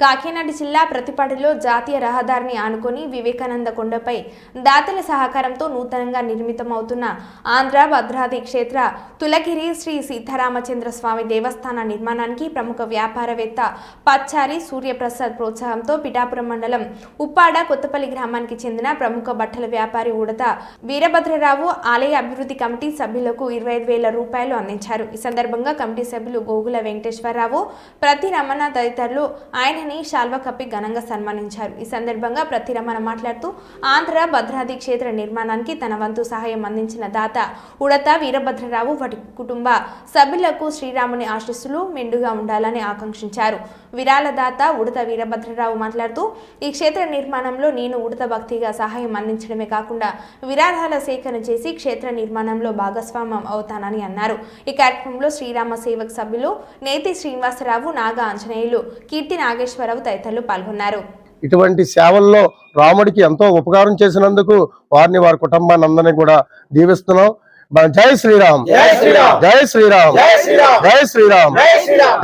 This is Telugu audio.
కాకినాడ జిల్లా ప్రతిపాటిలో జాతీయ రహదారిని ఆనుకొని వివేకానంద కొండపై దాతల సహకారంతో నూతనంగా నిర్మితమవుతున్న ఆంధ్ర భద్రాద్రి క్షేత్ర తులగిరి శ్రీ సీతారామచంద్ర స్వామి దేవస్థాన నిర్మాణానికి ప్రముఖ వ్యాపారవేత్త పచ్చారి సూర్యప్రసాద్ ప్రోత్సాహంతో పిఠాపురం మండలం ఉప్పాడ కొత్తపల్లి గ్రామానికి చెందిన ప్రముఖ బట్టల వ్యాపారి ఉడత వీరభద్రరావు ఆలయ అభివృద్ధి కమిటీ సభ్యులకు ఇరవై ఐదు వేల రూపాయలు అందించారు. ఈ సందర్భంగా కమిటీ సభ్యులు గోగుల వెంకటేశ్వరరావు ప్రతి రమణ తదితరులు ఆయన ఆయన్ని శాల్వ కప్పి ఘనంగా సన్మానించారు. ఈ సందర్భంగా ప్రతి రమణ మాట్లాడుతూ ఆంధ్ర భద్రాద్రి క్షేత్ర నిర్మాణానికి తన వంతు సహాయం అందించిన దాత ఉడత వీరభద్రరావు వాటి కుటుంబ సభ్యులకు శ్రీరాముని ఆశీస్సులు మెండుగా ఉండాలని ఆకాంక్షించారు. విరాళ దాత ఉడత వీరభద్రరావు మాట్లాడుతూ ఈ క్షేత్ర నిర్మాణంలో నేను ఉడత భక్తిగా సహాయం అందించడమే కాకుండా విరాళాల సేకరణ చేసి క్షేత్ర నిర్మాణంలో భాగస్వామ్యం అవుతానని అన్నారు. ఈ కార్యక్రమంలో శ్రీరామ సేవక్ సభ్యులు నేతి శ్రీనివాసరావు నాగ ఆంజనేయులు కీర్తి నాగేశ్వర నాగేశ్వరరావు తదితరులు పాల్గొన్నారు. ఇటువంటి సేవల్లో రాముడికి ఎంతో ఉపకారం చేసినందుకు వారిని వారి కుటుంబాన్ని అందరినీ కూడా దీవిస్తున్నాం. మన జై శ్రీరామ్. జై శ్రీరామ్. జై శ్రీరామ్. జై శ్రీరామ్. జై శ్రీరామ్. జై శ్రీరామ్.